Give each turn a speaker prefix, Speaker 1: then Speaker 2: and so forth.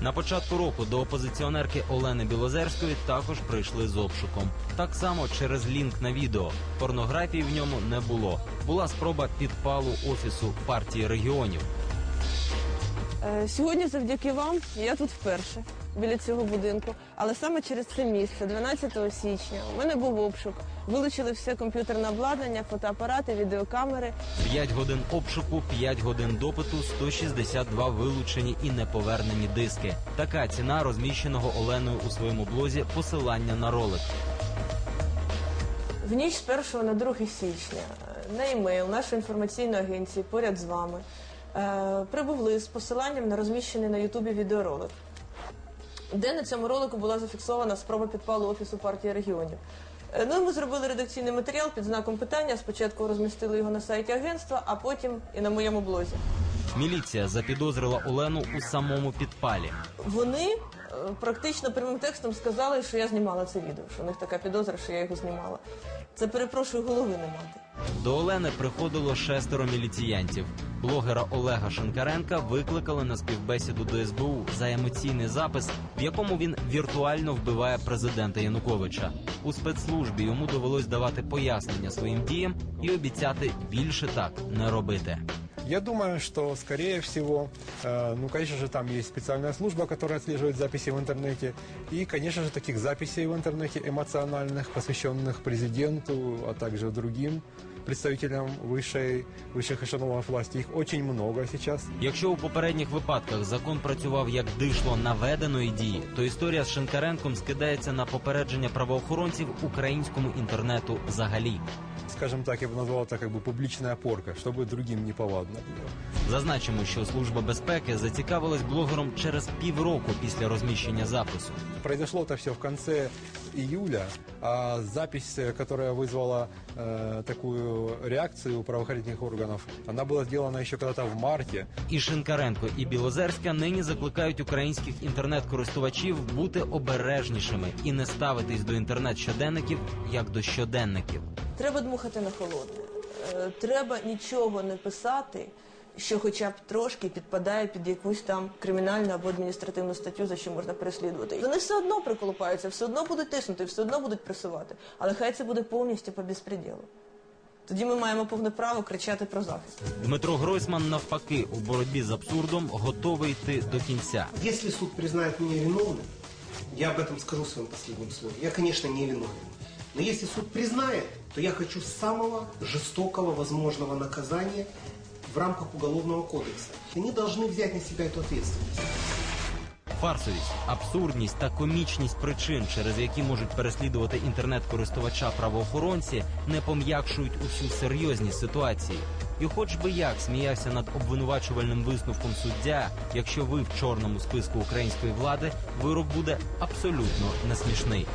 Speaker 1: На початку року до опозиціонерки Олени Білозерської також прийшли з обшуком. Так само через лінк на відео. Порнографії в ньому не було. Була спроба підпалу офісу партії регіонів.
Speaker 2: Е, Сьогодні, завдяки вам, я тут вперше біля цього будинку. Але саме через це місце, 12 січня, у мене був обшук. Вилучили все комп'ютерне обладнання, фотоапарати, відеокамери.
Speaker 1: 5 годин обшуку, 5 годин допиту, 162 вилучені і неповернені диски. Така ціна розміщеного Оленою у своєму блозі посилання на ролик.
Speaker 2: В ніч з 1 на 2 січня на емейл нашої інформаційної агенції поряд з вами е, прибув лист з посиланням на розміщений на Ютубі відеоролик, де на цьому ролику була зафіксована спроба підпалу офісу партії регіонів. Е, Ну і ми зробили редакційний матеріал під знаком питання. Спочатку розмістили його на сайті агентства, а потім і на моєму блозі.
Speaker 1: Міліція запідозрила Олену у самому підпалі.
Speaker 2: Вони практично прямим текстом сказали, що я знімала це відео, що у них така підозра, що я його знімала. Це перепрошую голови не мати.
Speaker 1: До Олени приходило шестеро міліціянтів. Блогера Олега Шинкаренка викликали на співбесіду до СБУ за емоційний запис, в якому він віртуально вбиває президента Януковича. У спецслужбі йому довелось давати пояснення своїм діям і обіцяти більше так не робити.
Speaker 3: Я думаю, что, скорее всего, э, ну, конечно же, там есть специальная служба, которая отслеживает записи в интернете. И, конечно же, таких записей в интернете эмоциональных, посвященных президенту, а также другим представителям высшей, высших эшелонов власти, их очень много сейчас.
Speaker 1: Якщо у попередніх випадках закон працював як дишло наведеної дії, то історія з Шинкаренком скидається на попередження правоохоронців українському інтернету взагалі.
Speaker 3: Скажем так, я бы назвал это как бы публичная порка, чтобы другим не повадно было.
Speaker 1: Зазначимо, що служба безпеки зацікавилась блогером через півроку після розміщення запису.
Speaker 3: Произошло это все в конце июля, а запись, э, которая вызвала э, такую реакцию у правоохранительных органов, она была сделана еще когда-то в марте.
Speaker 1: І Шинкаренко, і Білозерська нині закликають українських інтернет-користувачів бути обережнішими і не ставитись до інтернет-щоденників як до щоденників.
Speaker 2: Треба дмухати на холодне. Е, Треба нічого не писати, що хоча б трошки підпадає під якусь там кримінальну або адміністративну статтю, за що можна переслідувати. Вони все одно приколупаються, все одно будуть тиснути, все одно будуть пресувати. Але хай це буде повністю по безпреділу. Тоді ми маємо повне право кричати про захист.
Speaker 1: Дмитро Гройсман навпаки у боротьбі з абсурдом готовий йти до кінця.
Speaker 4: Если суд признает меня виновным, я об этом скажу в своем последнем слове. Я, конечно, не виновен. Но если суд признает, то я хочу самого жестокого возможного наказания в рамках Уголовного кодекса. Они должны взять на себя эту ответственность.
Speaker 1: Фарсовість, абсурдність та комічність причин, через які можуть переслідувати інтернет-користувача правоохоронці, не пом'якшують усю серйозність ситуації. І хоч би як сміявся над обвинувачувальним висновком суддя, якщо ви в чорному списку української влади, вирок буде абсолютно не смішний.